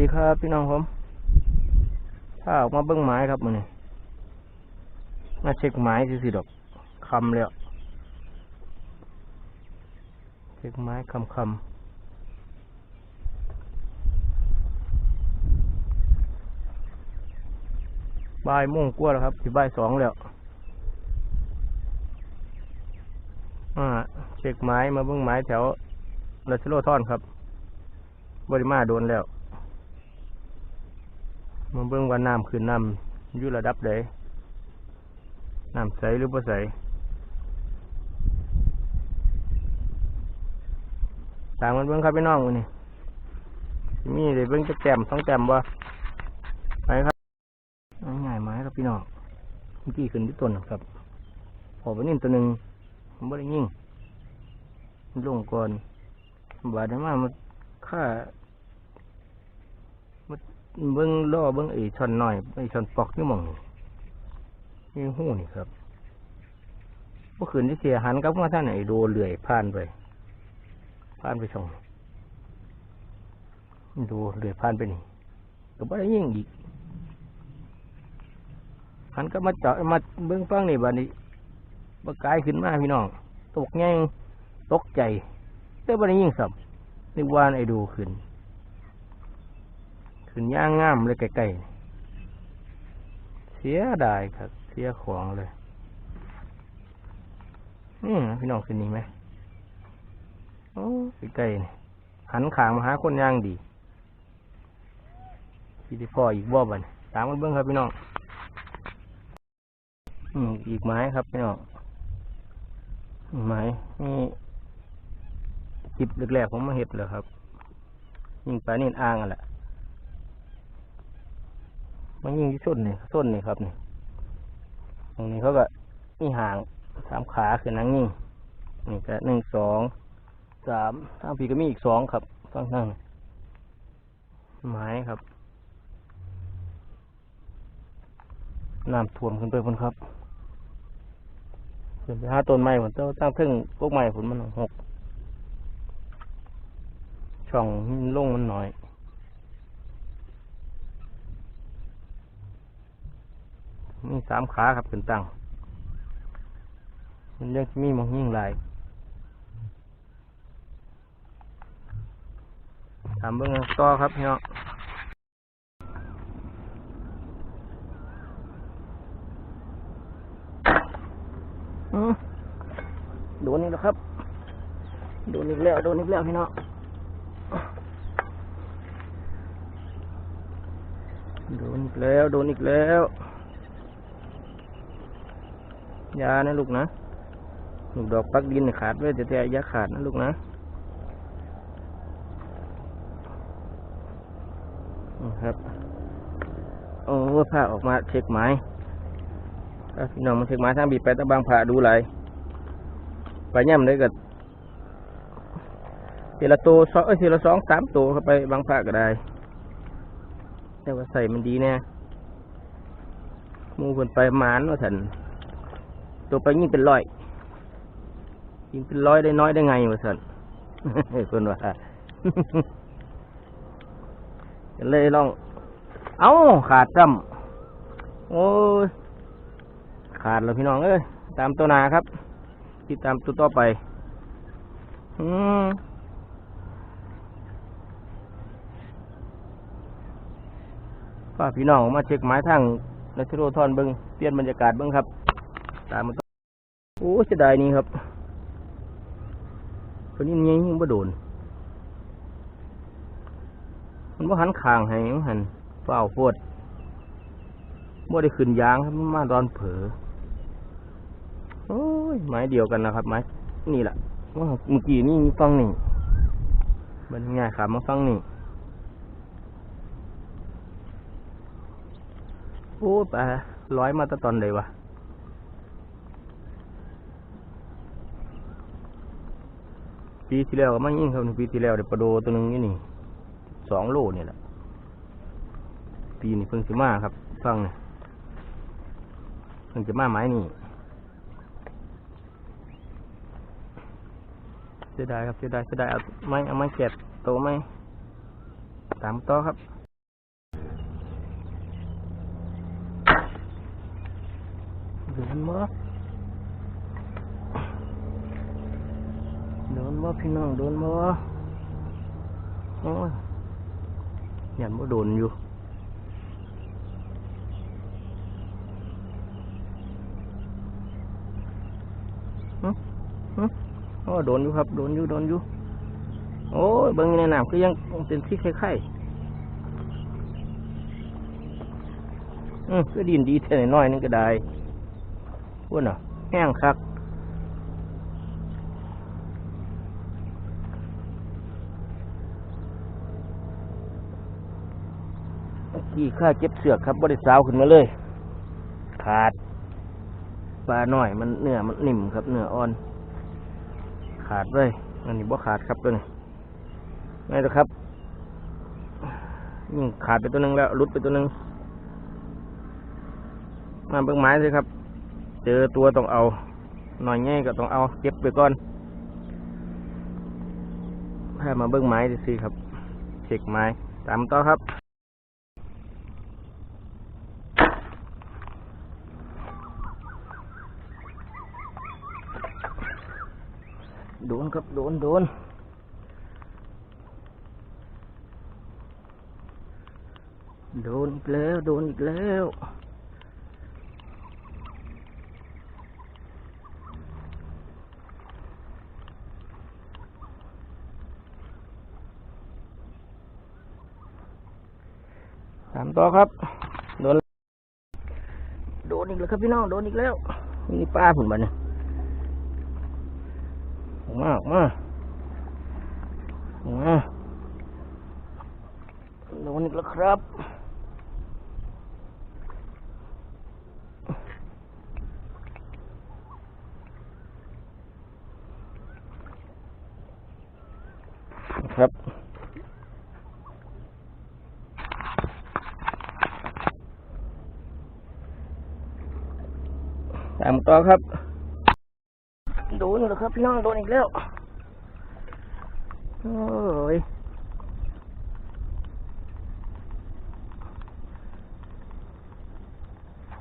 ดีครับพี่น้องผมถ้าออกมาเบิ้งไม้ครับมือนี่มาเช็คไม้สิดอกคำแล้วเช็คไม้คำคำบ่ายโมงกว่าแล้วครับที่บ่ายสองแล้วอ่าเช็คไม้มาเบิ้งไม้แถวรัชโลท่อนครับ บริมาโดนแล้ว มาเบิ่งว่าน้ำขึ้นน้ำอยู่ระดับใดน้ำใสหรือบ่ใสตามมันเบิ่งครับพี่น้องมื้อนี้สิมีได้เบิ่งจะแต้มสองแต้มบ่ไปครับง่ายไหมครับพี่น้องเมื่อกี้ขึ้นที่ต้นนะครับพอไปนิ่ตัวหนึ่งผมบ่ได้ยิ่งลงก่อนบาดได้มามันค่า เบิ้งล่อเบิ้งไอ้ช่อนหน่อยไอ้ช่อนปอกนี่มองนี่นี่หู้นี่ครับเมื่อคืนที่เสียหันกับว่าท่านไอ้โดเลื่อยผ่านไปผ่านไปช่องดูเลื่อยผ่านไปนี่ก็บ่ได้ยิ่งอีกหันก็มาเจาะมาเบิ้งฟังนี่บัดนี้บกลายขึ้นมาพี่น้องตกแง่งตกใจแต่บ่ได้ยิ่งสับนึกว่าไอ้ดูขึ้น ขึ้นย่างงามเลยไกลๆเสียดายครับ เสียของเลยนี่นะพี่น้องขึ้นนี่ไหมโอ้ไกลๆนี่หันขางมาหาคนย่างดีที่ได้พ่ออีกบ่บันตามกันเบิ้งครับพี่น้องอืมอีกไม้ครับพี่น้องไม้นี่จิบแรกๆผมมาเห็ดเลยครับ ยิงไปนี่อ่างอะแหละ มันยิงที่ส้นนี่ส้นนี่ครับนี่ตรงนี้เขาก็นี่ห่างสามขาคือนังยิงนี่ก็หนึ่งสองสามทางผีก็มีอีกสองครับฟังทางนี่ไม้ครับน้ำท่วมขึ้นไปบนครับขึ้นไปห้าต้นไม้ผลเจ้าตั้งทึ่งพวกไม้ผลมันหกช่องลงมันหน่อย มีสามขาครับขึ้นตั้ง มันยังมีมองยิ่งหลายถามเบื้องต่อครับพี่น้องโดนอีกแล้วครับ โดนอีกแล้ว โดนอีกแล้วพี่น้องโดนอีกแล้ว โดนอีกแล้ว ยานะลูกนะลูกดอกปักดินขาดไว้แต่แต่ยาขาดนะลูกนะครับ โอ้ผ้าออกมาเช็คไม้ถ้าพี่น้องมาเช็คไม้ทางบีไปตะบางผ่าดูไหลไปย่ำได้กับทีละตัวสองเอ้ยทีละสองสามตัวเข้าไปบางผ่าก็ได้ แต่ว่าใส่มันดีแน่หมูคนไปหมานว่าสัน ตัวไปยิ่งเป็นร้อยยิ่งเป็นร้อยได้น้อยได้ไงวะสันคนว่าเลยลอง เอาขาดจำโอ้ยขาดแล้วพี่น้องเอ้ยตามตัวนาครับ ติดตามตัวต่อไป อืมก็พี่น้องมาเช็คไม้ทางนัชโรทอนเบิงเปลี่ยนบรรยากาศเบิงครับ ตามมาต่อโอ้เสียดายนี่ครับคนนี้ยังยิงบ่โดน มันบ่าหันคางให้มันหันเฝ้าโพดบ่ได้ขึ้นยางครับมันมาตอนเผลอโอ้ยไม้เดียวกันนะครับไม้นี่แหละว่าเมื่อกี้นี่ฟังนี่มันง่ายครับมาฟังนี่โอ้ปลาร้อยมาตั้งตอนใดวะ ปีที่แล้วก็มั่งยิ่งครับปีที่แล้วเดี๋ยวปลาโดตัวหนึ่งนี่นี่สองโลนี่แหละปีนี้เพิ่งจะมาครับ ฟังเนี่ยเพิ่งจะมาไม้นี่เสียดายครับเสียดายเสียดายเอาไม้เอาไม้เก็บโตไหมสามต่อครับเดือนมอ บ่พี่น้องโดนบ่โอ้ยยันบ่โดนอยู่หึหึโอ้โดนอยู่ครับ โดนอยู่ โดนอยู่ โอ้ยเบิ่งในน้ำคือยังเป็นสีไข่อืมก็ดินดีเท่าน้อยนึงก็ได้พูดน่ะแห้งคัก เมื่ข้าเก็บเสือกครับบริสาวขึ้นมาเลย ขาดปลาหน่อยมันเนื้อมันนิ่มครับเนื้ออ่อน ขาดเลยอันนี้บ่ขาดครับตัวนี้ไม่หรอครับยิ่งขาดไปตัวหนึ่งแล้วหลุดไปตัวหนึ่งมาเบิ่งไม้เลยครับ เจอตัวต้องเอา หน่อยง่ายก็ต้องเอาเก็บไปก่อนพามาเบิ่งไม้ดีสิครับ เช็คไม้ ตามต่อครับ โดน ครับโดนโดนโดนอีกแล้ว โดนอีกแล้วตามต่อครับ โดน โดนอีกแล้วครับพี่น้อง โดนอีกแล้ว นี่ป้าผุนบันเนี่ย มากมากมาโดนอีกแล้วครับครับตามต่อครับ ครับพี่น้องโดนอีกแล้วโอ้ย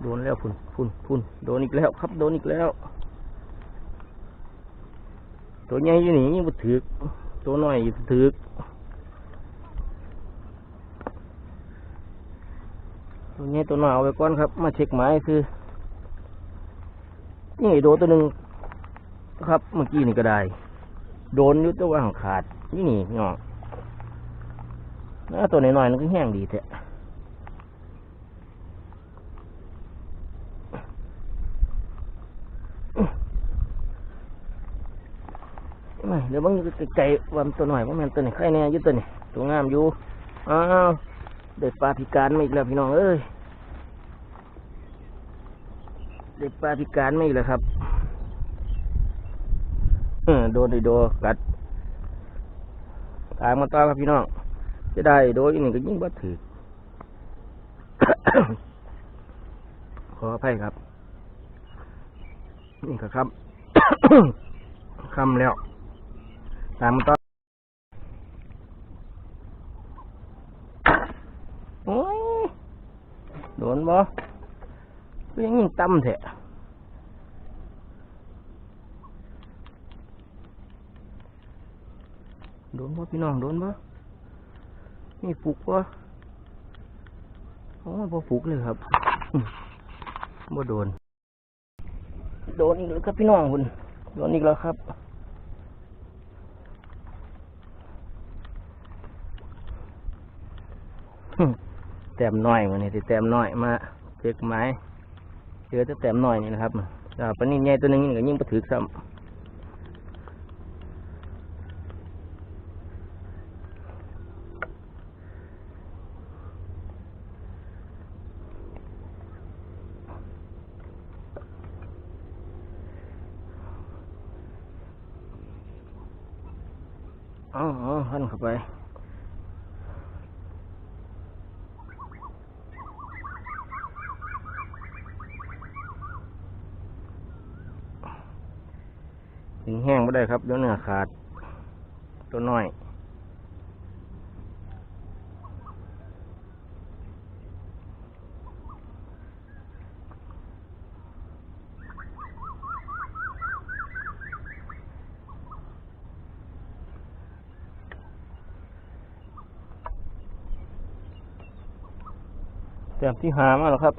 โดนแล้วพุ่นพุ่นพุ่นโดนอีกแล้วครับโดนอีกแล้ว ตัวใหญ่อยู่นี่ยังบ่ถือกตัวน้อยอยู่ถือกตัวใหญ่ตัวหน้อยเอาไว้ก่อนครับ มาเช็คไม้คือนี่โดนตัวหนึ่ง ครับ เมื่อกี้นี่ก็ได้ โดนยุตัวว่างขาด นี่นี่พี่น้องนะตัวน้อยๆนั่นก็แห้งดีแท้ไม่เดี๋ยวบางไก่ๆวันตัวหน่อยว่ามันตัวนี้ใครแน่ยึดตัวนี้ตัวงามอยู่ อ้าวเด็ดปลาพิการมาอีกแล้วพี่น้องเอ้ย เด็ดปลาพิการมาอีกแล้วครับ โดนไอ้โดกัดตามมาต่อครับพี่น้องจะได้โดยอีกหนึ่งก็ยิ่งบัดถือขออภัยครับ นี่ก็ครับคำแล้วตามมาต่อโอ้ยโดนบ่ก็ยังยิ่งต่ำแท้ โดนบ่พี่น้องโดนบ่นี่ฟุกบ่โอ้บ่ฟุกเลยครับบ่โดน โดนอีกแล้วครับพี่น้องคุณโดนอีกแล้วครับแต้มน้อยมันนี่สิแต้มน้อยมาเจ็กไม้เจอแต่แต้มน้อยนี่นะครับอ่าปนนี้ใหญ่ตัวนึงนี่ก็ยิ่งบ่ถึกซ้ำ อ๋ออ๋อหันเข้าไปถึงแห้งไม่ได้ครับเดี๋ยวเนื้อขาด ตัวน้อย อ ต้มที่หามาแล้วครับ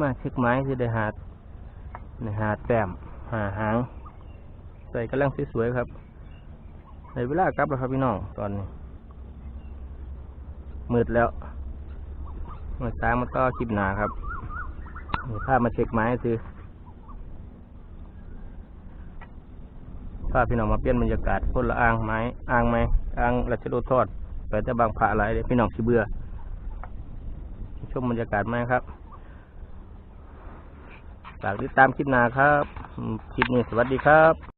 มาเช็คไม้คือได้หาดในหาดแต้มหาหาง ใส่กำลังสวยๆครับในเวลากลับแล้วครับพี่น้องตอนนี้ มืดแล้วมาตามมาต่อคลิปหนาครับนี่พามาเช็คไม้คือพาพี่น้องมาเปลี่ยนบรรยากาศคนละอ่างไม้อ่างไม้อ่างราชโดทอดไปแต่บางผาอะไรเลยพี่น้องสิเบื่อชมบรรยากาศไหมครับฝากติดตามคลิปหน้าครับ คลิปนี้สวัสดีครับ